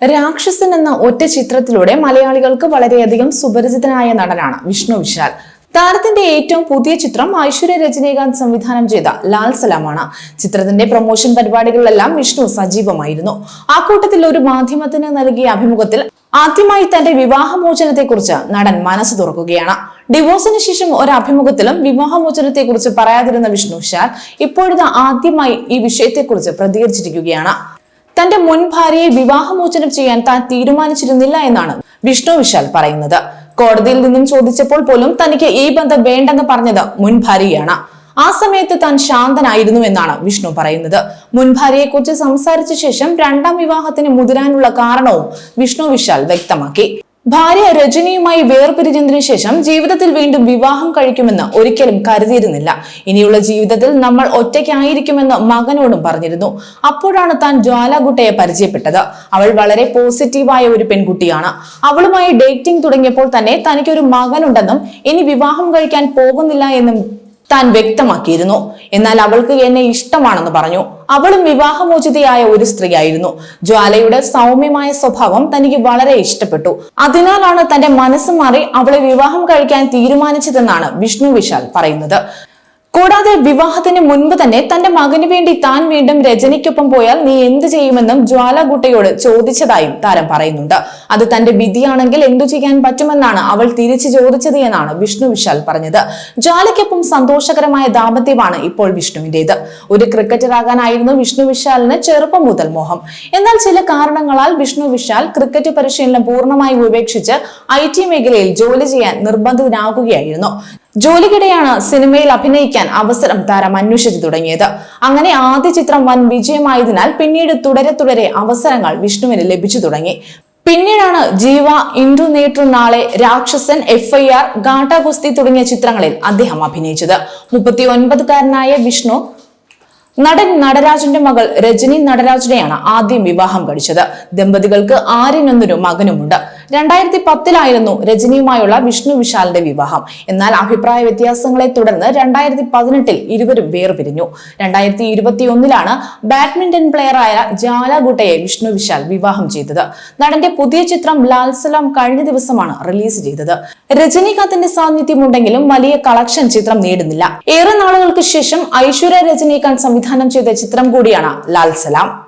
രാക്ഷസൻ എന്ന ഒറ്റ ചിത്രത്തിലൂടെ മലയാളികൾക്ക് വളരെയധികം സുപരിചിതനായ നടനാണ് വിഷ്ണു വിശാൽ. താരത്തിന്റെ ഏറ്റവും പുതിയ ചിത്രം ഐശ്വര്യ രജനീകാന്ത് സംവിധാനം ചെയ്ത ലാൽ സലാമാണ്. ചിത്രത്തിന്റെ പ്രൊമോഷൻ പരിപാടികളിലെല്ലാം വിഷ്ണു സജീവമായിരുന്നു. ആ കൂട്ടത്തിൽ ഒരു മാധ്യമത്തിന് നൽകിയ അഭിമുഖത്തിൽ ആദ്യമായി തന്റെ വിവാഹമോചനത്തെക്കുറിച്ച് നടൻ മനസ്സ് തുറക്കുകയാണ്. ഡിവോഴ്സിന് ശേഷം ഒരു അഭിമുഖത്തിലും വിവാഹമോചനത്തെക്കുറിച്ച് പറയാതിരുന്ന വിഷ്ണു വിശാൽ ഇപ്പോഴത് ആദ്യമായി ഈ വിഷയത്തെക്കുറിച്ച് പ്രതികരിച്ചിരിക്കുകയാണ്. തന്റെ മുൻ ഭാര്യയെ വിവാഹമോചനം ചെയ്യാൻ താൻ തീരുമാനിച്ചിരുന്നില്ല എന്നാണ് വിഷ്ണു വിശാൽ പറയുന്നത്. കോടതിയിൽ നിന്നും ചോദിച്ചപ്പോൾ പോലും തനിക്ക് ഈ ബന്ധം വേണ്ടെന്ന് പറഞ്ഞത് മുൻ ഭാര്യയാണ്. ആ സമയത്ത് താൻ ശാന്തനായിരുന്നു എന്നാണ് വിഷ്ണു പറയുന്നത്. മുൻ ഭാര്യയെക്കുറിച്ച് സംസാരിച്ച ശേഷം രണ്ടാം വിവാഹത്തിന് മുതിരാനുള്ള കാരണവും വിഷ്ണു വിശാൽ വ്യക്തമാക്കി. ഭാര്യ രജനിയുമായി വേർപിരിഞ്ഞതിനു ശേഷം ജീവിതത്തിൽ വീണ്ടും വിവാഹം കഴിക്കുമെന്ന് ഒരിക്കലും കരുതിയിരുന്നില്ല. ഇനിയുള്ള ജീവിതത്തിൽ നമ്മൾ ഒറ്റയ്ക്കായിരിക്കുമെന്ന് മകനോടും പറഞ്ഞിരുന്നു. അപ്പോഴാണ് താൻ ജ്വാലാകുട്ടയെ പരിചയപ്പെട്ടത്. അവൾ വളരെ പോസിറ്റീവായ ഒരു പെൺകുട്ടിയാണ്. അവളുമായി ഡേറ്റിംഗ് തുടങ്ങിയപ്പോൾ തന്നെ തനിക്കൊരു മകനുണ്ടെന്നും ഇനി വിവാഹം കഴിക്കാൻ പോകുന്നില്ല എന്നും താൻ വ്യക്തമാക്കിയിരുന്നു. എന്നാൽ അവൾക്ക് എന്നെ ഇഷ്ടമാണെന്ന് പറഞ്ഞു. അവളും വിവാഹമോചിതയായ ഒരു സ്ത്രീയായിരുന്നു. ജ്വാലയുടെ സൗമ്യമായ സ്വഭാവം തനിക്ക് വളരെ ഇഷ്ടപ്പെട്ടു. അതിനാലാണ് തന്റെ മനസ്സ് മാറി അവളെ വിവാഹം കഴിക്കാൻ തീരുമാനിച്ചതെന്നാണ് വിഷ്ണു വിശാൽ പറയുന്നത്. കൂടാതെ വിവാഹത്തിന് മുൻപ് തന്നെ തന്റെ മകന് വേണ്ടി താൻ വീണ്ടും രജനിക്കൊപ്പം പോയാൽ നീ എന്ത് ചെയ്യുമെന്നും ജ്വാലകുട്ടയോട് ചോദിച്ചതായും താരം പറയുന്നുണ്ട്. അത് തന്റെ വിധിയാണെങ്കിൽ എന്തു ചെയ്യാൻ പറ്റുമെന്നാണ് അവൾ തിരിച്ചു ചോദിച്ചത് എന്നാണ് വിഷ്ണു വിശാൽ പറഞ്ഞത്. ജ്വാലയ്ക്കൊപ്പം സന്തോഷകരമായ ദാമ്പത്യമാണ് ഇപ്പോൾ വിഷ്ണുവിന്റേത്. ഒരു ക്രിക്കറ്ററാകാനായിരുന്നു വിഷ്ണു വിശാലിന് ചെറുപ്പം മുതൽ മോഹം. എന്നാൽ ചില കാരണങ്ങളാൽ വിഷ്ണു വിശാൽ ക്രിക്കറ്റ് പരിശീലനം പൂർണമായി ഉപേക്ഷിച്ച് ഐ ടി മേഖലയിൽ ജോലി ചെയ്യാൻ നിർബന്ധിതനാകുകയായിരുന്നു. ജോലിക്കിടെയാണ് സിനിമയിൽ അഭിനയിക്കാൻ അവസരം താരം അന്വേഷിച്ചു തുടങ്ങിയത്. അങ്ങനെ ആദ്യ ചിത്രം വൻ വിജയമായതിനാൽ പിന്നീട് തുടരെ തുടരെ അവസരങ്ങൾ വിഷ്ണുവിന് ലഭിച്ചു തുടങ്ങി. പിന്നീടാണ് ജീവ ഇൻഡു നേട്ടു നാളെ രാക്ഷസൻ എഫ് ഐ ആർ ഗാട്ട ഗുസ്തി തുടങ്ങിയ ചിത്രങ്ങളിൽ അദ്ദേഹം അഭിനയിച്ചത്. മുപ്പത്തി ഒൻപതുകാരനായ വിഷ്ണു നടൻ നടരാജന്റെ മകൾ രജനി നടരാജനെയാണ് ആദ്യം വിവാഹം കഴിച്ചത്. ദമ്പതികൾക്ക് ആര്യനൊന്നൊരു മകനുമുണ്ട്. രണ്ടായിരത്തി പത്തിലായിരുന്നു രജനിയുമായുള്ള വിഷ്ണു വിശാലിന്റെ വിവാഹം. എന്നാൽ അഭിപ്രായ വ്യത്യാസങ്ങളെ തുടർന്ന് രണ്ടായിരത്തി പതിനെട്ടിൽ ഇരുവരും വേർപിരിഞ്ഞു. രണ്ടായിരത്തി ഇരുപത്തി ഒന്നിലാണ് ബാഡ്മിന്റൺ പ്ലെയറായ ജാലഗുട്ടയെ വിഷ്ണു വിശാൽ വിവാഹം ചെയ്തത്. നടന്റെ പുതിയ ചിത്രം ലാൽസലാം കഴിഞ്ഞ ദിവസമാണ് റിലീസ് ചെയ്തത്. രജനീകാന്തിന്റെ സാന്നിധ്യം ഉണ്ടെങ്കിലും വലിയ കളക്ഷൻ ചിത്രം നേടുന്നില്ല. ഏറെ നാളുകൾക്ക് ശേഷം ഐശ്വര്യ രജനീകാന്ത് സംവിധാനം ചെയ്ത ചിത്രം കൂടിയാണ് ലാൽ സലാം